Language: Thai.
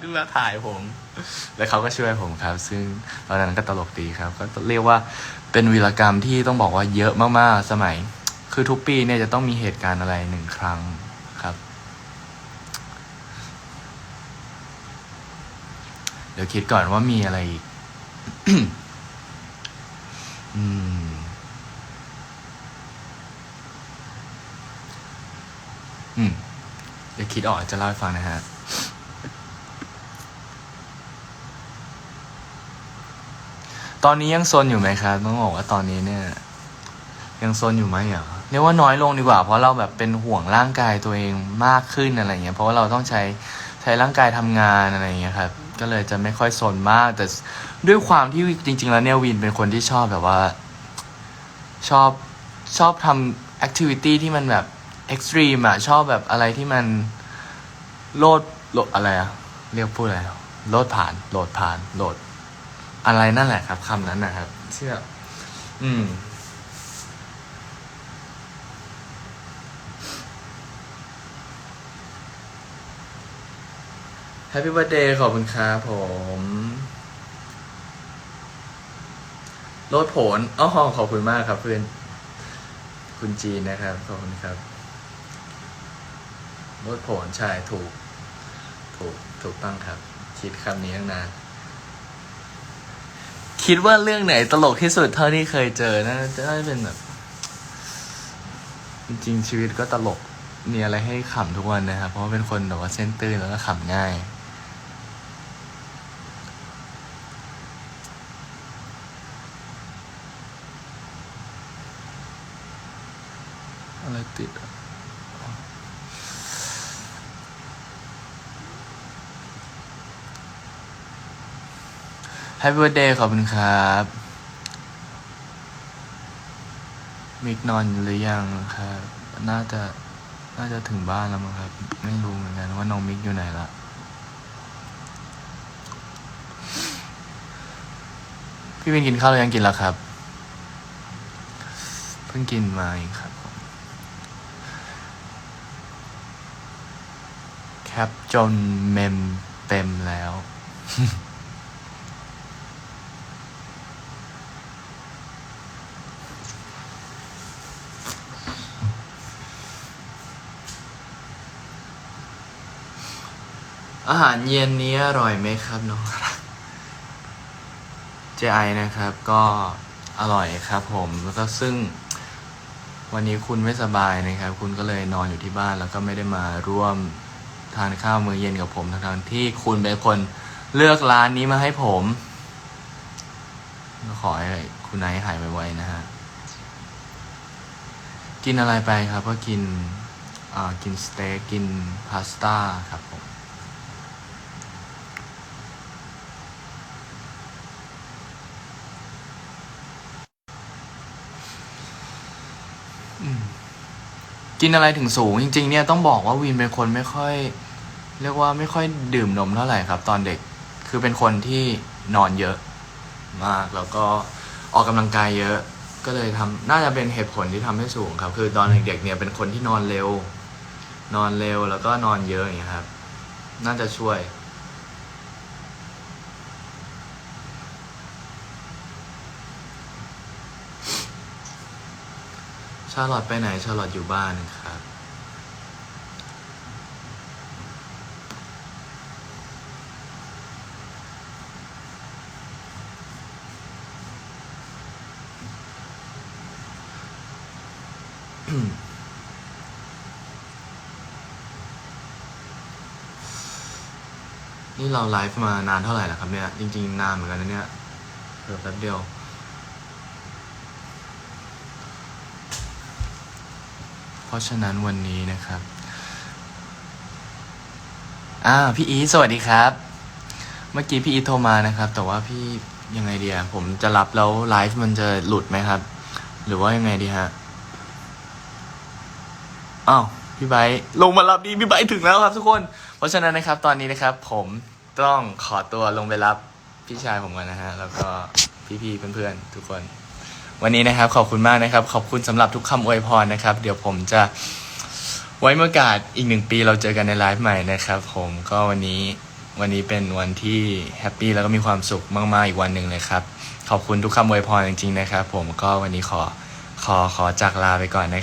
ขึ้นมาถ่ายผม แล้วเขาก็ช่วยผมครับ ซึ่งตอนนั้นก็ตลกดีครับ ก็เรียกว่าเป็นวีรกรรมที่ต้องบอกว่าเยอะมากๆ สมัย คือทุกปีเนี่ยจะต้องมีเหตุการณ์อะไรหนึ่งครั้งครับ เดี๋ยวคิดก่อนว่ามีอะไรอีกอืมอืมเดี๋ยวคิดออกจะเล่าให้ฟังนะฮะ ตอนนี้ยังซนอยู่ไหมครับต้องบอกว่าตอนนี้เนี่ย ยังซนอยู่ไหมเหรอเรียกว่าน้อยลงดีกว่า เพราะเราแบบเป็นห่วงร่างกายตัวเองมากขึ้นอะไรเงี้ยเพราะว่าเราต้องใช้ใช้ร่างกายทำงานอะไรเงี้ยครับก็เลยจะไม่ค่อยซนมาก แต่ด้วยความที่จริง ๆ แล้วเนี่ยวินเป็นคนที่ชอบแบบว่า ชอบชอบทำแอคทิวิตี้ที่มันแบบเอ็กซ์ตรีมอะชอบแบบอะไรที่มันโลดโหลดอะไรอะเรียกพูดอะไรโลดผ่านโหลดผ่านโหลด อะไรนั่นแหละครับคำนั้นนะครับเชื่อ อืม แฮปปี้ i r t h d เดย์ขอบคุณครับผมโลดโผลอ๋อขอบคุณมากครับเพื่อน คุณจีนนะครับ ขอบคุณครับโลดโผลใช่ถูก ถูก ถูกต้องครับ คิดคำนี้ตั้งนาน คิดว่าเรื่องไหนตลกที่สุดเท่าที่เคยเจอนะจะได้เป็นแบบจริงๆชีวิตก็ตลกมีอะไรให้ขำทุกวันนะครับ เพราะว่าเป็นคนแบบว่าเส้นตื้นแล้วก็ขำง่าย อะไรติด แฮปปี้วันเดย์ขอบคุณครับ มิกนอนหรือยังครับ น่าจะน่าจะถึงบ้านแล้วมั้งครับ ไม่รู้เหมือนกันว่าน้องมิกอยู่ไหนละพี่วินกินข้าวหรือยังกินแล้วครับ เพิ่งกินมาเองครับแคปจนเมมเต็มแล้ว อาหารเย็นนี้อร่อยไหมครับน้องรักเจไอนะครับก็อร่อยครับผมแล้วก็ซึ่งวันนี้คุณไม่สบายนะครับ คุณก็เลยนอนอยู่ที่บ้านแล้วก็ไม่ได้มาร่วมทานข้าวมื้อเย็นกับผมทั้งๆที่คุณเป็นคนเลือกร้านนี้มาให้ผมก็ขอให้คุณไนท์หายไวๆนะฮะ กินอะไรไปครับ ก็กินกินสเต็กกินพาสต้าครับผม กินอะไรถึงสูงจริง ๆ เนี่ยต้องบอกว่าวินเป็นคนไม่ค่อย เรียกว่าไม่ค่อยดื่มนมเท่าไหร่ครับ ตอนเด็กคือเป็นคนที่นอนเยอะ มากแล้วก็ออกกำลังกายเยอะ ก็เลยทำน่าจะเป็นเหตุผลที่ทำให้สูงครับ คือตอนเด็กๆเนี่ยเป็นคนที่นอนเร็ว นอนเร็วแล้วก็นอนเยอะอย่างเงี้ยครับ น่าจะช่วย ชาลอตไปไหน ชาลอตอยู่บ้านครับ นี่เราไลฟ์มานานเท่าไหร่แล้วครับเนี่ย จริง ๆ นานเหมือนกันนะเนี่ยเพิ่แป๊บเดียว เพราะฉะนั้นวันนี้นะครับอ่าพี่อีสวัสดีครับ เมื่อกี้พี่อีโทรมานะครับ แต่ว่าพี่ยังไงเดีอะผมจะรับแล้วไลฟ์มันจะหลุดไหมครับ หรือว่ายังไงดีฮะอ้าวพี่ไบลงมารับดีพี่ไบถึงแล้วครับทุกคน เพราะฉะนั้นนะครับ ตอนนี้นะครับ ผมต้องขอตัวลงไปรับพี่ชายผมก่อนนะฮะ แล้วก็พี่ๆเพื่อนๆทุกคน วันนี้นะครับขอบคุณมากนะครับ ขอบคุณสำหรับทุกคำอวยพรนะครับ เดี๋ยวผมจะไว้เมื่อโอกาสอีกหนึ่งปีเราเจอกันในไลฟ์ใหม่นะครับ ผมก็วันนี้วันนี้เป็นวันที่แฮปปี้แล้วก็มีความสุขมากๆอีกวันหนึ่งเลยครับขอบคุณทุกคำอวยพรจริงๆนะครับ ผมก็วันนี้ขอขอขอจากลาไปก่อนนะครับ